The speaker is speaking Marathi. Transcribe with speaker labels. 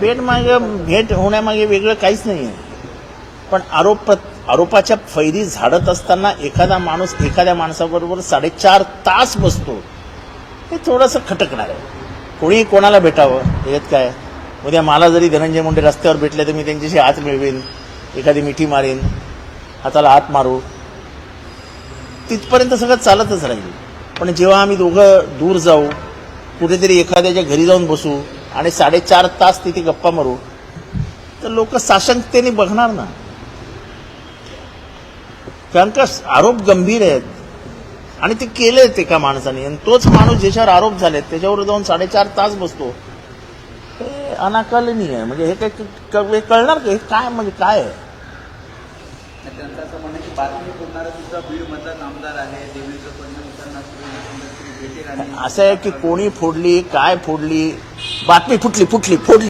Speaker 1: भेट मागे भेट होण्यामागे वेगळं काहीच नाही आहे पण आरोप आरोपाच्या फैरी झाडत असताना एखादा माणूस एखाद्या माणसाबरोबर साडेचार तास बसतो हे थोडंसं खटकणार आहे. कोणी कोणाला भेटावं याच्यात काय? उद्या मला जरी धनंजय मुंडे रस्त्यावर भेटले तर मी त्यांच्याशी हात मिळवेन एखादी मिठी मारेन हाताला हात मारू. तिथपर्यंत सगळं चालतच राहील. पण जेव्हा आम्ही दोघं दूर जाऊ कुठेतरी एखाद्याच्या घरी जाऊन बसू आणि साडेचार तास तिथे गप्पा मारू तर लोक साशंकतेने बघणार ना. कारण का आरोप गंभीर आहेत. आणि ते केलेत एका माणसाने. आणि तोच माणूस ज्याच्यावर आरोप झालेत त्याच्यावर जाऊन साडेचार तास बसतो. हे अनाकलनीय आहे. म्हणजे हे काय क- हे कळणार का? हे काय म्हणजे काय आहे?
Speaker 2: त्यांचं असं म्हणणं की बातमी फोडणारा सुद्धा बीड मधला आमदार आहे. देवेंद्र फडणवीस यांना भेटेल आणि
Speaker 1: असं आहे की कोणी फोडली काय फोडली बातमी फुटली फुटली फोडली.